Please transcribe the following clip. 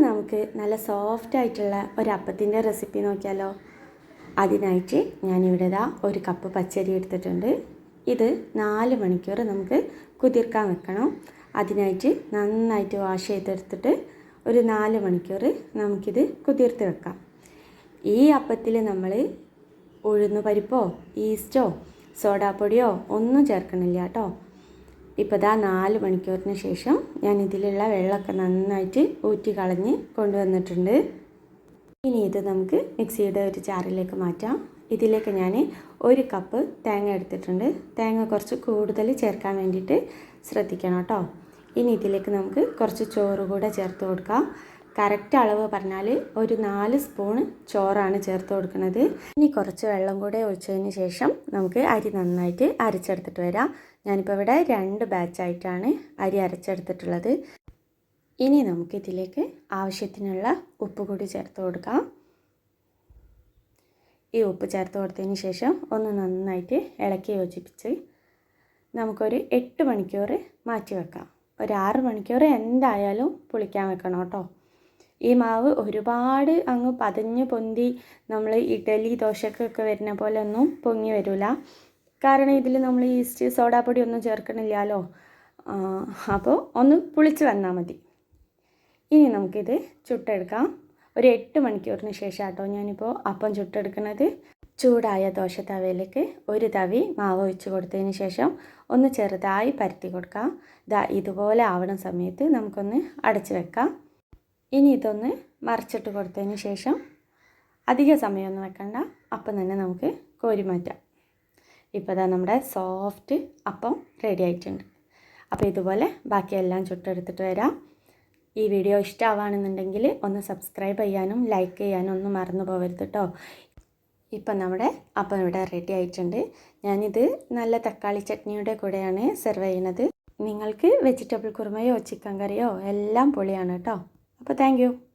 നമുക്ക് നല്ല സോഫ്റ്റ് ആയിട്ടുള്ള ഒരു അപ്പത്തിന്റെ റെസിപ്പി നോക്കിയാലോ? അതിനായിട്ട് ഞാനിവിടെ ഇതാ ഒരു കപ്പ് പച്ചരി എടുത്തിട്ടുണ്ട്. ഇത് നാല് മണിക്കൂർ നമുക്ക് കുതിർക്കാൻ വെക്കണം. അതിനായിട്ട് നന്നായിട്ട് വാഷ് ചെയ്തെടുത്തിട്ട് ഒരു നാല് മണിക്കൂർ നമുക്കിത് കുതിർത്ത് വെക്കാം. ഈ അപ്പത്തിൽ നമ്മൾ ഉഴുന്ന് പരിപ്പോ ഈസ്റ്റോ സോഡാപ്പൊടിയോ ഒന്നും ചേർക്കണില്ല കേട്ടോ. ഇപ്പോൾ ദാ നാല് മണിക്കൂറിന് ശേഷം ഞാൻ ഇതിലുള്ള വെള്ളമൊക്കെ നന്നായിട്ട് ഊറ്റി കളഞ്ഞ് കൊണ്ടുവന്നിട്ടുണ്ട്. ഇനി ഇത് നമുക്ക് മിക്സിയുടെ ഒരു ജാറിലേക്ക് മാറ്റാം. ഇതിലേക്ക് ഞാൻ ഒരു കപ്പ് തേങ്ങ എടുത്തിട്ടുണ്ട്. തേങ്ങ കുറച്ച് കൂടുതൽ ചേർക്കാൻ വേണ്ടിയിട്ട് ശ്രദ്ധിക്കണം കേട്ടോ. ഇനി ഇതിലേക്ക് നമുക്ക് കുറച്ച് ചോറ് കൂടെ ചേർത്ത് കൊടുക്കാം. കറക്റ്റ് അളവ് പറഞ്ഞാൽ ഒരു നാല് സ്പൂണ് ചോറാണ് ചേർത്ത് കൊടുക്കുന്നത്. ഇനി കുറച്ച് വെള്ളം കൂടെ ഒഴിച്ചതിന് ശേഷം നമുക്ക് അരി നന്നായിട്ട് അരച്ചെടുത്തിട്ട് വരാം. ഞാനിപ്പോൾ ഇവിടെ രണ്ട് ബാച്ചായിട്ടാണ് അരി അരച്ചെടുത്തിട്ടുള്ളത്. ഇനി നമുക്ക് ഇതിലേക്ക് ആവശ്യത്തിനുള്ള ഉപ്പ് കൂടി ചേർത്ത് കൊടുക്കാം. ഈ ഉപ്പ് ചേർത്ത് കൊടുത്തതിന് ശേഷം ഒന്ന് നന്നായിട്ട് ഇളക്കി യോജിപ്പിച്ച് നമുക്കൊരു എട്ട് മണിക്കൂർ മാറ്റി വെക്കാം. ഒരു ആറ് മണിക്കൂർ എന്തായാലും പുളിക്കാൻ വെക്കണം കേട്ടോ. ഈ മാവ് ഒരുപാട് അങ്ങ് പതഞ്ഞു പൊന്തി നമ്മൾ ഇഡലി ദോശക്കൊക്കെ വരുന്ന പോലെ ഒന്നും പൊങ്ങി വരില്ല കാരണം ഇതിൽ നമ്മൾ ഈസ്റ്റ് സോഡാപ്പൊടി ഒന്നും ചേർക്കണില്ലല്ലോ. അപ്പോൾ ഒന്ന് പുളിച്ച് വന്നാൽ മതി. ഇനി നമുക്കിത് ചുട്ടെടുക്കാം. ഒരു എട്ട് മണിക്കൂറിന് ശേഷം കേട്ടോ ഞാനിപ്പോൾ അപ്പം ചുട്ടെടുക്കുന്നത് ചൂടായ ദോശ തവയിലേക്ക് ഒരു തവി മാവ് ഒഴിച്ച് കൊടുത്തതിന് ശേഷം ഒന്ന് ചെറുതായി പരത്തി കൊടുക്കാം. ഇതാ ഇതുപോലെ ആവണ സമയത്ത് നമുക്കൊന്ന് അടച്ച് വെക്കാം. ഇനി ഇതൊന്ന് മറിച്ചിട്ട് കൊടുത്തതിന് ശേഷം അധിക സമയമൊന്നും വെക്കണ്ട. അപ്പം തന്നെ നമുക്ക് കോരി മാറ്റാം. ഇപ്പോൾ ഇതാ നമ്മുടെ സോഫ്റ്റ് അപ്പം റെഡി ആയിട്ടുണ്ട്. അപ്പോൾ ഇതുപോലെ ബാക്കിയെല്ലാം ചുട്ടെടുത്തിട്ട് വരാം. ഈ വീഡിയോ ഇഷ്ടമാവുകയാണെന്നുണ്ടെങ്കിൽ ഒന്ന് സബ്സ്ക്രൈബ് ചെയ്യാനും ലൈക്ക് ചെയ്യാനും ഒന്നും മറന്നു പോകരുത് കേട്ടോ ഇപ്പം നമ്മുടെ അപ്പം ഇവിടെ റെഡി ആയിട്ടുണ്ട്. ഞാനിത് നല്ല തക്കാളി ചട്നിയുടെ കൂടെയാണ് സെർവ് ചെയ്യുന്നത്. നിങ്ങൾക്ക് വെജിറ്റബിൾ കുറുമയോ ചിക്കൻ കറിയോ എല്ലാം പൊളിയാണ് കേട്ടോ അപ്പോൾ താങ്ക്